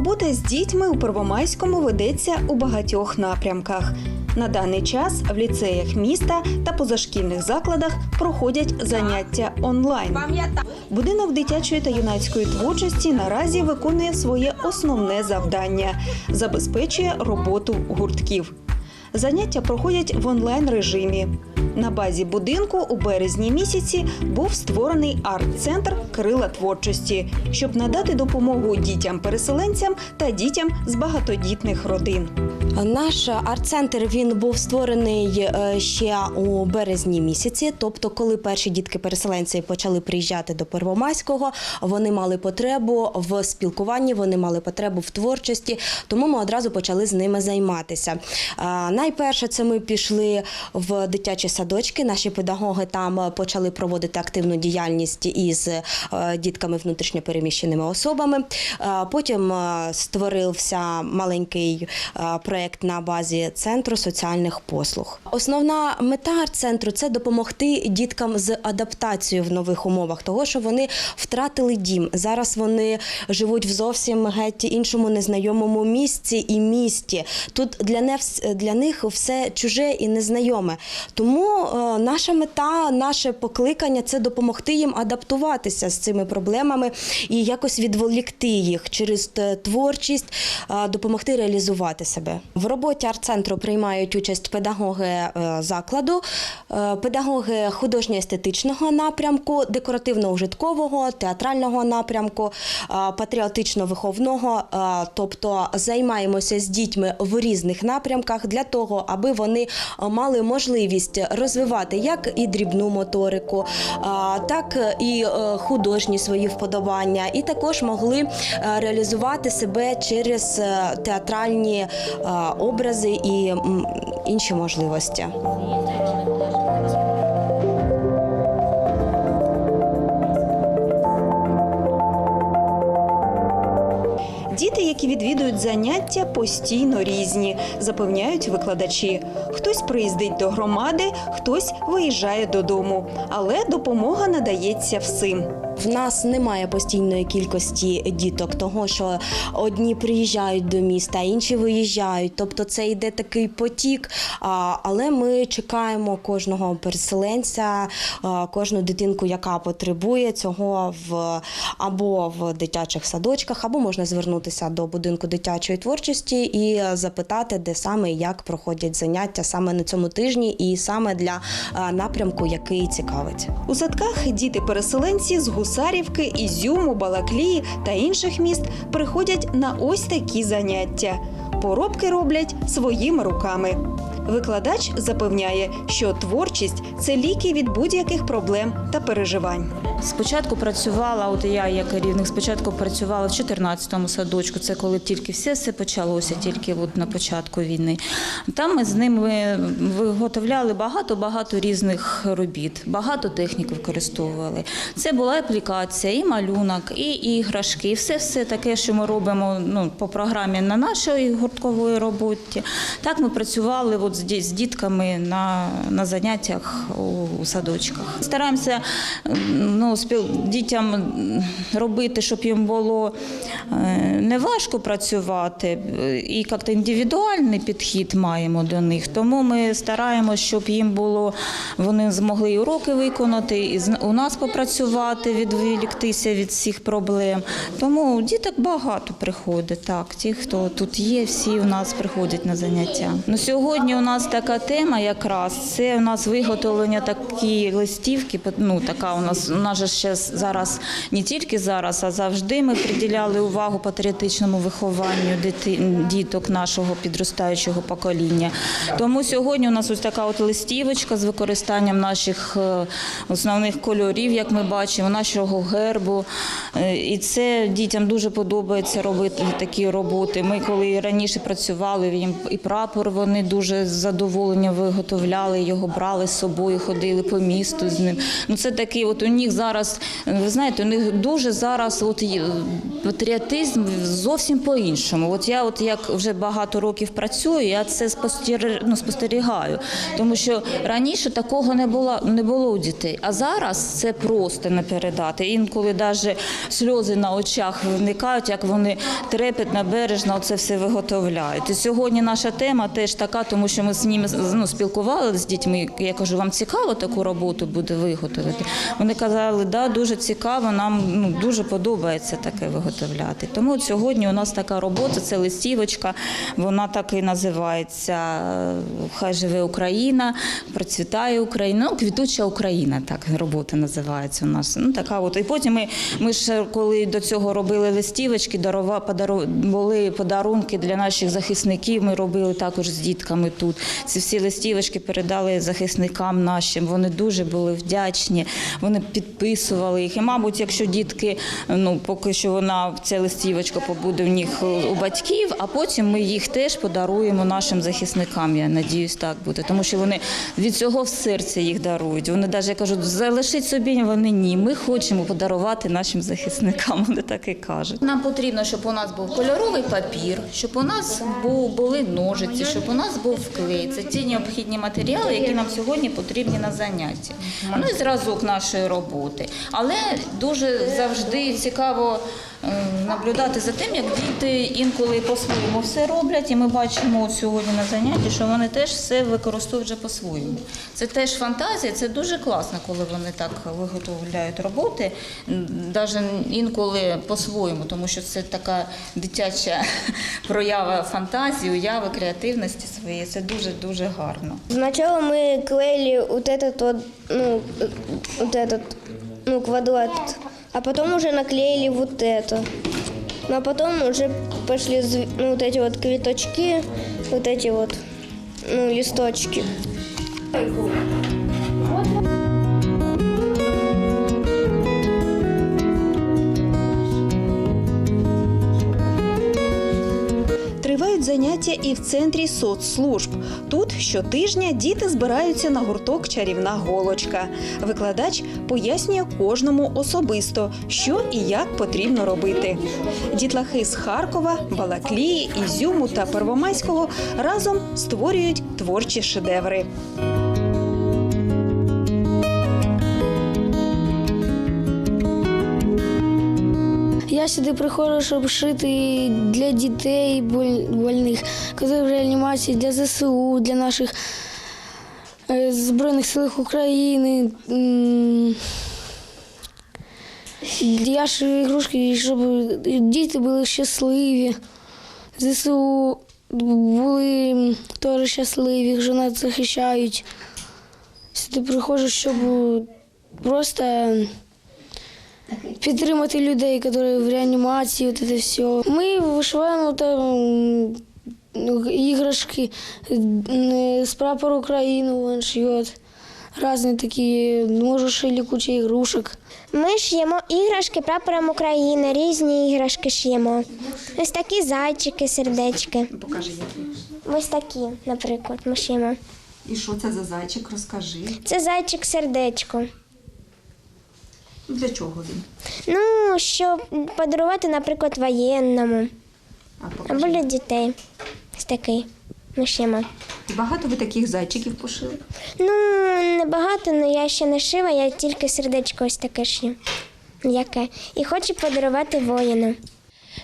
Робота з дітьми у Первомайському ведеться у багатьох напрямках. На даний час в ліцеях міста та позашкільних закладах проходять заняття онлайн. Будинок дитячої та юнацької творчості наразі виконує своє основне завдання забезпечує роботу гуртків. Заняття проходять в онлайн режимі. На базі будинку у березні місяці був створений арт-центр Крила творчості, щоб надати допомогу дітям-переселенцям та дітям з багатодітних родин. Наш арт-центр був створений е, ще у березні місяці. Тобто, коли перші дітки-переселенці почали приїжджати до Первомайського, вони мали потребу в спілкуванні, вони мали потребу в творчості, тому ми одразу почали з ними займатися. Е, Найперше, це ми пішли в дитячі садочки. Наші педагоги там е, почали проводити активну діяльність із е, дітками внутрішньопереміщеними особами. Е, Потім створився маленький проект на базі центру соціальних послуг. Основна мета центру це допомогти діткам з адаптацією в нових умовах, того що вони втратили дім. Зараз вони живуть в зовсім геть іншому незнайомому місці і місті. Тут для них, для них все чуже і незнайоме. Тому е, наша мета, наше покликання це допомогти їм адаптуватися з цими проблемами і якось відволікти їх через е, творчість, е, допомогти реалізувати себе. В роботі арт-центру приймають участь педагоги закладу, педагоги художньо-естетичного напрямку, декоративно-ужиткового, театрального напрямку, патріотично-виховного, тобто займаємося з дітьми в різних напрямках для того, аби вони мали можливість розвивати як і дрібну моторику, так і е, художні свої вподобання, і також могли е, реалізувати себе через е, театральні образи і інші можливості. Діти, які відвідують заняття, постійно різні, запевняють викладачі. Хтось приїздить до громади, хтось виїжджає додому, але допомога надається всім. В нас немає постійної кількості діток, того що одні приїжджають до міста, інші виїжджають. Тобто це йде такий потік. Але ми чекаємо кожного переселенця, кожну дитинку, яка потребує цього в або в дитячих садочках, або можна звернутися до будинку дитячої творчості і запитати, де саме і як проходять заняття саме на цьому тижні, і саме для напрямку, який цікавить. У садках діти-переселенці з Гусарівки, Ізюму, Балаклії та інших міст приходять на ось такі заняття. Поробки роблять своїми руками. Викладач запевняє, що творчість це ліки від будь-яких проблем та переживань. Спочатку працювала, от я як керівник, спочатку працювала в 14-му садочку, це коли тільки все все почалося, тільки от на початку війни. Там ми з ними виготовляли багато-багато різних робіт, багато технік використовували. Це була аплікація, і малюнок, і іграшки, і все-все таке, що ми робимо ну, по програмі на нашій гуртковій роботі. Так ми працювали от з дітками на, на заняттях у, садочках. Стараємося ну, спіл, дітям робити, щоб їм було е, не важко працювати, і як-то індивідуальний підхід маємо до них. Тому ми стараємося, щоб їм було, вони змогли уроки виконати, і у нас попрацювати, відволіктися від всіх проблем. Тому діток багато приходить. Так, ті, хто тут є, всі у нас приходять на заняття. Ну, сьогодні у нас така тема якраз це у нас виготовлення такі листівки. Ну така у нас у нас же ще зараз не тільки зараз, а завжди ми приділяли увагу патріотичному вихованню діток нашого підростаючого покоління. Тому сьогодні у нас ось така от листівочка з використанням наших е, основних кольорів, як ми бачимо, нашого гербу. Е, І це дітям дуже подобається робити такі роботи. Ми коли раніше працювали, їм і прапор вони дуже з задоволенням виготовляли його, брали з собою, ходили по місту з ним. Ну це такий, от у них зараз, ви знаєте, у них дуже зараз от патріотизм зовсім по-іншому. От я, от як вже багато років працюю, я це ну, спостерігаю, тому що раніше такого не було, не було у дітей. А зараз це просто не передати. Інколи навіть сльози на очах виникають, як вони трепетно, бережно це все виготовляють. І сьогодні наша тема теж така, тому що ми з ними ну, спілкувалися з дітьми. Я кажу, вам цікаво таку роботу буде виготовити? Вони казали, да, дуже цікаво, нам ну, дуже подобається таке виготовляти. Тому от сьогодні у нас така робота, це листівочка, вона так і називається е, Хай живе Україна, процвітає Україна, ну, квітуча Україна, так робота називається у нас. Ну, така от. І потім ми, ми ж коли до цього робили листівочки, дарува, подару, були подарунки для наших захисників. Ми робили також з дітками тут. Ці всі листівочки передали захисникам нашим. Вони дуже були вдячні, вони підписували їх. І, мабуть, якщо дітки, ну поки що вона ця листівочка побуде в них е, у батьків, а потім ми їх теж подаруємо нашим захисникам. Я надіюсь, так буде, тому що вони від цього в серці їх дарують. Вони навіть кажуть, залишіть собі, вони ні. Ми хочемо подарувати нашим захисникам. Вони так і кажуть. Нам потрібно, щоб у нас був кольоровий папір, щоб у нас були ножиці, щоб у нас був клей. Це ті необхідні матеріали, які нам сьогодні потрібні на заняття. Ну і зразок нашої роботи. Але дуже завжди цікаво наблюдати за тим, як діти інколи по-своєму все роблять, і ми бачимо от сьогодні на занятті, що вони теж все використовують вже по-своєму. Це теж фантазія, це дуже класно, коли вони так виготовляють роботи, навіть інколи по-своєму, тому що це така дитяча проява фантазії, уяви, креативності своєї. Це дуже дуже гарно. Сначала мы клеили вот этот вот, ну, э, вот этот, ну, квадрат, А потом уже наклеили вот это. Ну, а потом уже пошли ну, вот эти вот квиточки, вот эти вот, ну, листочки. Тривають заняття і в центрі соцслужб. Тут щотижня діти збираються на гурток Чарівна голочка. Викладач пояснює кожному особисто, що і як потрібно робити. Дітлахи з Харкова, Балаклії, Ізюму та Первомайського разом створюють творчі шедеври. Я сюди приходжу, щоб шити для дітей больних, які в реанімації, для ЗСУ, для наших е, Збройних сил України. Я шию ігрушки, щоб діти були щасливі. ЗСУ були теж щасливі, що нас захищають. Сюди приходжу, щоб просто підтримати людей, які в реанімації, от це все. Ми вишиваємо там іграшки з прапору України, він шьет. Різні такі, можу шили кучу ігрушок. Ми ш'ємо іграшки прапором України, різні іграшки ш'ємо. Ось такі зайчики, сердечки. Покажи, які. Ось такі, наприклад, ми ш'ємо. І що це за зайчик? Розкажи. Це зайчик сердечко. Для чого він? Ну, щоб подарувати, наприклад, воєнному А або для дітей. Ось такий. Ми ш'ємо. Багато ви таких зайчиків пошили? Ну, небагато, але я ще не шива, я тільки сердечко ось таке шью. Яке. І хочу подарувати воїну.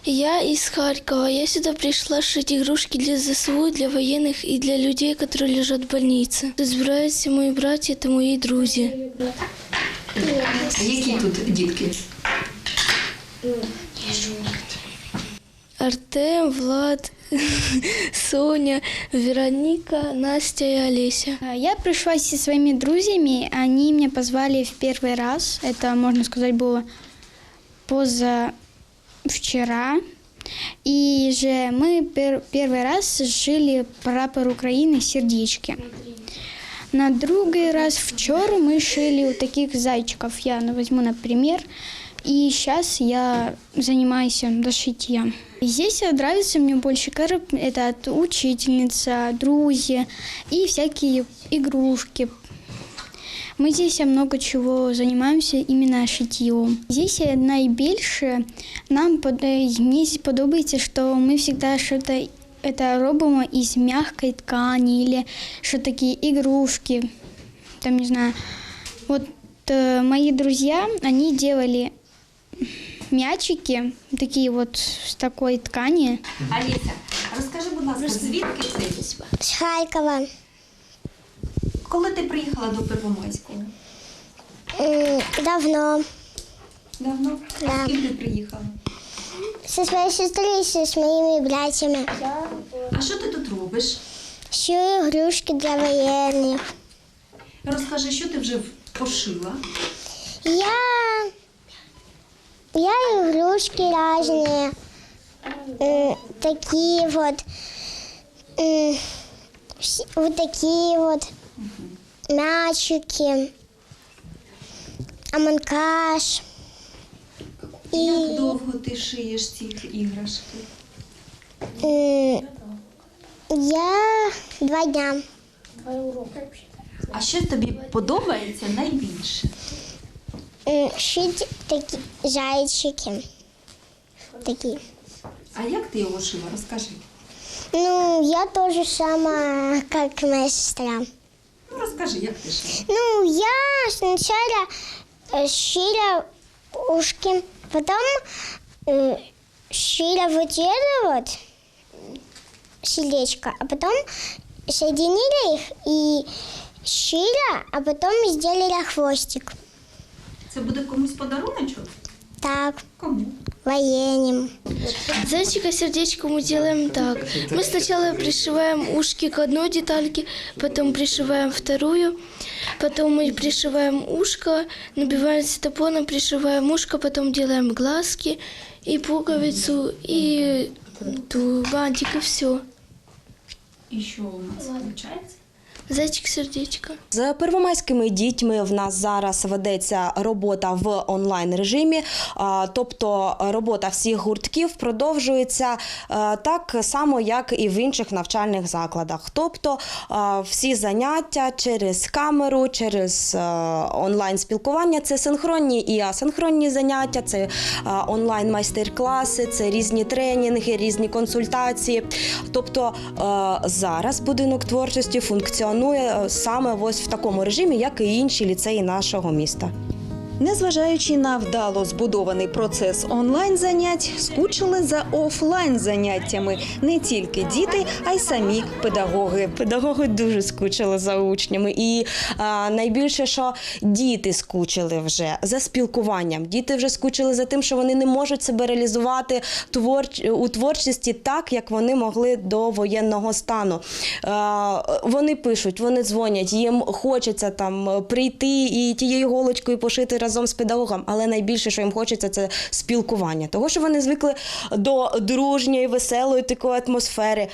Я из Харькова. Я сюда пришла шить игрушки для ЗСУ, для военных и для людей, которые лежат в больнице. Тут збираються мої браті та мої друзі. Які тут дітки? Артем, Влад, Соня, Вероника, Настя и Олеся. А, Я пришла со своими друзьями, они меня позвали в первый раз. Это, можно сказать, было позавчера. И же мы пер- первый раз сшили прапор Украины сердечки. На другий раз вчора мы шили вот таких зайчиков. Я ну, возьму, например, И сейчас я занимаюсь дошитием. Здесь нравится мне больше короб- это от учительница, друзья и всякие игрушки. Мы здесь много чего занимаемся именно шитьем. Здесь найбільше нам под- е, мені подобається, що ми завжди щось это робимо із мягкой ткани или что такие игрушки, там не знаю. Вот э, мои друзья, они делали мячики такие вот с такой ткани. Аліся, розкажи, будь ласка, звідки ти? З Харкова. Коли ти приїхала до Первомайського? М, Давно. Давно? Да. Ти приїхала? Со своей сестрой и со своими братьями. А що ти тут робиш? Шью игрушки для военных. Розкажи, що ти вже пошила? Я... Я игрушки разные. М, Такие вот. такие вот. Мячики. Амонкаш. Як довго ти шиєш ці іграшки? я два дня. А що тобі подобається найбільше? М, Шить такие зайчики. Такие. А як ти його шила? Розкажи. Ну, я тоже сама, как моя сестра. Ну розкажи, як ти шила? Ну, я сначала э, шила ушки, потом э, это вот сердечко, а потом соединили их и шила, а потом сделали хвостик. Це буде комусь подаруночок? Так, Кому? военным. Зайчика сердечко мы делаем так. Мы сначала пришиваем ушки к одной детальке, потом пришиваем вторую, потом мы пришиваем ушко, набиваем ситопоном, пришиваем ушко, потом делаем глазки и пуговицу, и ту бантик, и все. І що у нас виходить? Зайчик сердечко. З первомайськими дітьми в нас зараз ведеться робота в онлайн режимі, тобто робота всіх гуртків продовжується е, так само, як і в інших навчальних закладах. Тобто всі заняття через камеру, через е, онлайн спілкування це синхронні і асинхронні заняття, це е, онлайн майстер-класи, це різні тренінги, різні консультації. Тобто е, зараз будинок творчості функціонує е, саме ось в такому режимі, як і інші ліцеї нашого міста. Незважаючи на вдало збудований процес онлайн занять, скучили за офлайн заняттями не тільки діти, а й самі педагоги. Педагоги дуже скучили за учнями, і а, найбільше, що діти скучили вже за спілкуванням. Діти вже скучили за тим, що вони не можуть себе реалізувати творч... у творчості так, як вони могли до воєнного стану. А, вони пишуть, вони дзвонять, їм хочеться там прийти і тією голочкою пошити разом з педагогом, але найбільше, що їм хочеться, це спілкування. Того, що вони звикли до дружньої, веселої такої атмосфери. Е,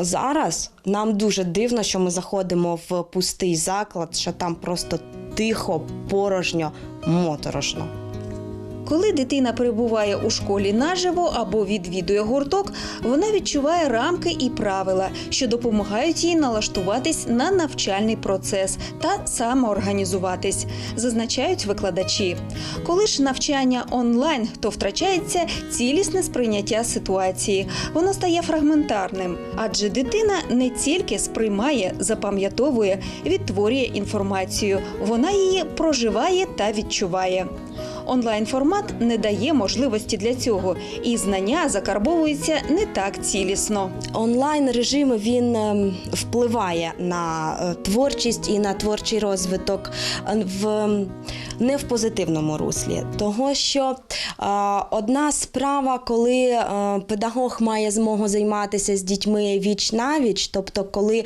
Зараз нам дуже дивно, що ми заходимо в пустий заклад, що там просто тихо, порожньо, моторошно. Коли дитина перебуває у школі наживо або відвідує гурток, вона відчуває рамки і правила, що допомагають їй налаштуватись на навчальний процес та самоорганізуватись, зазначають викладачі. Коли ж навчання онлайн, то втрачається цілісне сприйняття ситуації. Воно стає фрагментарним, адже дитина не тільки сприймає, запам'ятовує, відтворює інформацію, вона її проживає та відчуває. Онлайн формат не дає можливості для цього, і знання закарбовуються не так цілісно. Онлайн режим він ем, впливає на е, творчість і на творчий розвиток е, в ем, не в позитивному руслі. Того, що е, одна справа, коли е, педагог має змогу займатися з дітьми віч на віч, тобто коли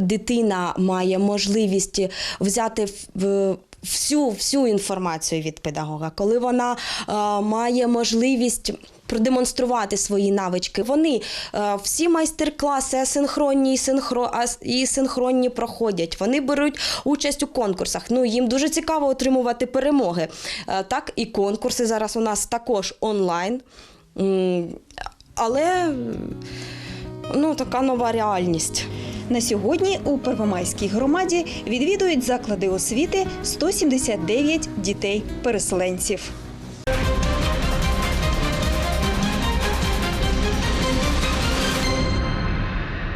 дитина має можливість взяти в всю, всю інформацію від педагога, коли вона е, має можливість продемонструвати свої навички. Вони е, всі майстер-класи асинхронні і, синхро, і синхронні проходять. Вони беруть участь у конкурсах. Ну їм дуже цікаво отримувати перемоги. Е, так і конкурси зараз у нас також онлайн. Але ну, така нова реальність. На сьогодні у Первомайській громаді відвідують заклади освіти 179 дітей-переселенців.